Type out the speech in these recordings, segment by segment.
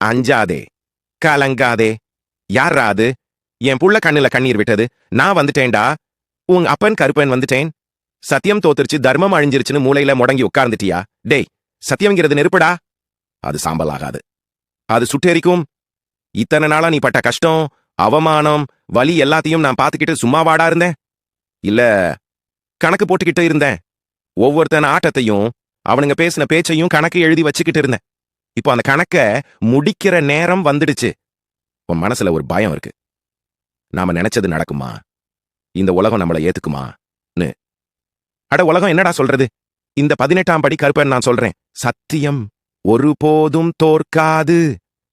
அஞ்சாதே கலங்காதே. யாரா அது? என் புள்ள கண்ணுல கண்ணீர் விட்டது. நான் வந்துட்டேன்டா. உங்க அப்பன் கருப்பன் வந்துட்டேன். சத்தியம் தோத்துருச்சு தர்மம் அழிஞ்சிருச்சுன்னு மூலையில முடங்கி உட்கார்ந்துட்டியா? டேய் சத்தியம்ங்கிறது நெருப்படா. அது சாம்பல் ஆகாது அது சுட்டெரிக்கும். இத்தனை நாளா நீ பட்ட கஷ்டம் அவமானம் வலி எல்லாத்தையும் நான் பார்த்துக்கிட்டு சும்மா வாடா இருந்தேன். இல்ல கணக்கு போட்டுக்கிட்டு இருந்தேன். ஒவ்வொருத்தன ஆட்டத்தையும் அவனுங்க பேசின பேச்சையும் கணக்கு எழுதி வச்சுக்கிட்டு இருந்தேன். இப்போ அந்த கணக்க முடிக்கிற நேரம் வந்துடுச்சு. உன் மனசுல ஒரு பயம் இருக்கு. நாம நினைச்சது நடக்குமா? இந்த உலகம் நம்மளை ஏத்துக்குமான்னு அட உலகம் என்னடா சொல்றது? இந்த பதினெட்டாம் படி கருப்பன் நான் சொல்றேன். சத்தியம் ஒருபோதும் தோற்காது.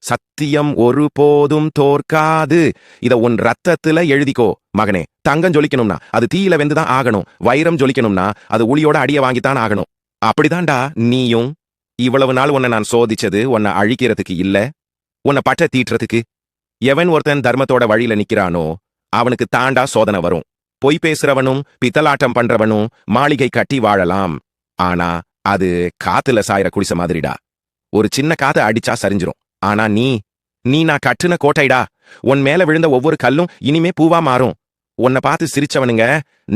சத்தியம் ஒருபோதும் தோற்காது. இத உன் ரத்தத்துல எழுதிக்கோ மகனே. தங்கம் ஜொலிக்கணும்னா அது தீயில வெந்துதான் ஆகணும். வைரம் ஜொலிக்கணும்னா அது உளியோட அடிய வாங்கித்தான் ஆகணும். அப்படிதான்டா நீயும் இவ்வளவு நாள் உன்னை நான் சோதிச்சது உன்னை அழிக்கிறதுக்கு இல்ல. உன்னை பட்ட தீட்டுறதுக்கு. எவன் ஒருத்தன் தர்மத்தோட வழியில நிக்கிறானோ அவனுக்கு தாண்டா சோதனை வரும். பொய் பேசுறவனும் பித்தலாட்டம் பண்றவனும் மாளிகை கட்டி வாழலாம். ஆனா அது காத்துல சாயிற குடிச மாதிரிடா. ஒரு சின்ன காத்து அடிச்சா சரிஞ்சிரும். ஆனா நீ நீ நான் கட்டுன கோட்டைடா. உன் மேல விழுந்த ஒவ்வொரு கல்லும் இனிமே பூவா மாறும். உன்னை பார்த்து சிரிச்சவனுங்க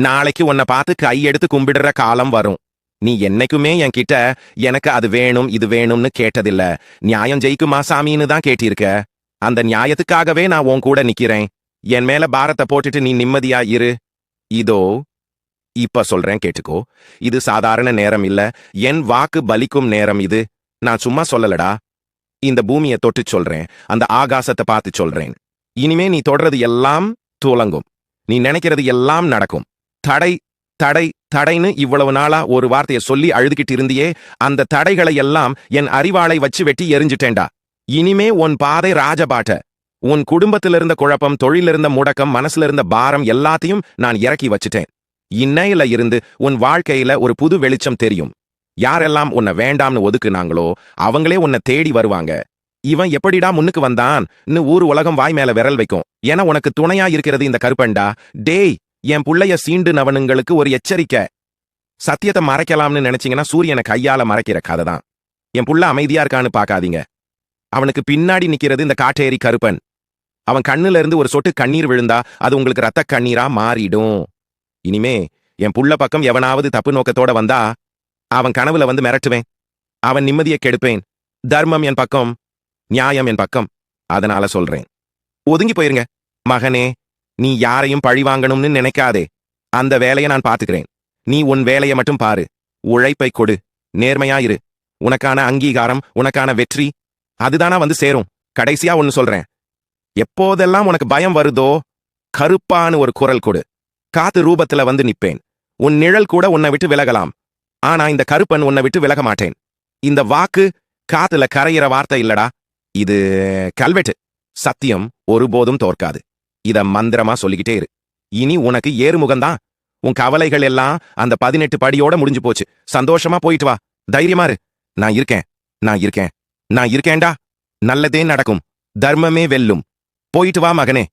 நாளைக்கு உன்னை பார்த்து கையெடுத்து கும்பிடுற காலம் வரும். நீ என்னைக்குமே என் கிட்ட எனக்கு அது வேணும் இது வேணும்னு கேட்டதில்ல. நியாயம் ஜெயிக்குமா சாமின்னு தான் கேட்டிருக்க. அந்த நியாயத்துக்காகவே நான் உன் கூட நிக்கிறேன். என் மேல பாரத்தை போட்டுட்டு நீ நிம்மதியா இரு. இதோ இப்ப சொல்றேன் கேட்டுக்கோ. இது சாதாரண நேரம் இல்ல. என் வாக்கு பலிக்கும் நேரம் இது. நான் சும்மா சொல்லலடா. இந்த பூமியை தொட்டு சொல்றேன். அந்த ஆகாசத்தை பார்த்து சொல்றேன். இனிமே நீ தொடறது எல்லாம் துலங்கும். நீ நினைக்கிறது எல்லாம் நடக்கும். தடை தடை தடைன்னு இவ்வளவு நாளா ஒரு வார்த்தையை சொல்லி அழுதுகிட்டு இருந்தியே அந்த தடைகளை எல்லாம் என் அறிவாளை வச்சு வெட்டி எரிஞ்சிட்டேன்டா. இனிமே உன் பாதை ராஜபாட்ட. உன் குடும்பத்துல இருந்த குழப்பம் தொழிலிருந்த முடக்கம் மனசுல இருந்த பாரம் எல்லாத்தையும் நான் இறக்கி வச்சுட்டேன். இன்னையில இருந்து உன் வாழ்க்கையில ஒரு புது வெளிச்சம் தெரியும். யாரெல்லாம் உன்னை வேண்டாம்னு ஒதுக்குனாங்களோ அவங்களே உன்னை தேடி வருவாங்க. இவன் எப்படிடா முன்னுக்கு வந்தான்னு ஊர் உலகம் வாய் மேல விரல் வைக்கும். ஏன்னா உனக்கு துணையா இருக்கிறது இந்த கருப்பன்டா டேய் என் புள்ளைய சீண்டு நவனுங்களுக்கு ஒரு எச்சரிக்கை. சத்தியத்தை மறைக்கலாம்னு நினைச்சீங்கன்னா சூரியனை கையால மறைக்கிற கதை தான். என் புள்ள அமைதியா இருக்கான்னு பாக்காதீங்க அவனுக்கு பின்னாடி நிக்கிறது இந்த காட்டேரி கருப்பன். அவன் கண்ணுல இருந்து ஒரு சொட்டு கண்ணீர் விழுந்தா அது உங்களுக்கு ரத்த கண்ணீரா மாறிடும். இனிமே என் புள்ள பக்கம் எவனாவது தப்பு நோக்கத்தோட வந்தா அவன் கனவுல வந்து மிரட்டுவேன். அவன் நிம்மதியை கெடுப்பேன். தர்மம் என் பக்கம் நியாயம் என் பக்கம். அதனால சொல்றேன். ஒதுங்கி போயிருங்க. மகனே நீ யாரையும் பழி வாங்கணும்னு நினைக்காதே. அந்த வேலையை நான் பார்த்துக்கிறேன். நீ உன் வேலையை மட்டும் பாரு. உழைப்பை கொடு. நேர்மையாயிரு உனக்கான அங்கீகாரம் உனக்கான வெற்றி அதுதானா வந்து சேரும். கடைசியா ஒன்னு சொல்றேன். எப்போதெல்லாம் உனக்கு பயம் வருதோ கருப்பான்னு ஒரு குரல் கொடு. காத்து ரூபத்துல வந்து நிப்பேன். உன் நிழல் கூட உன்னை விட்டு விலகலாம். ஆனா இந்த கருப்பன் உன்னை விட்டு விலக மாட்டேன். இந்த வாக்கு காத்துல கரையிற வார்த்தை இல்லடா. இது கல்வெட்டு. சத்தியம் ஒருபோதும் தோற்காது. இத மந்திரமா சொல்லிக்கிட்டே இரு. இனி உனக்கு ஏறுமுகம்தான். உன் கவலைகள் எல்லாம் அந்த பதினெட்டு படியோட முடிஞ்சு போச்சு. சந்தோஷமா போயிட்டு வா. தைரியமா இரு. நான் இருக்கேன். நான் இருக்கேன். நான் இருக்கேன்டா. நல்லதே நடக்கும். தர்மமே வெல்லும். போயிட்டு வா மகனே.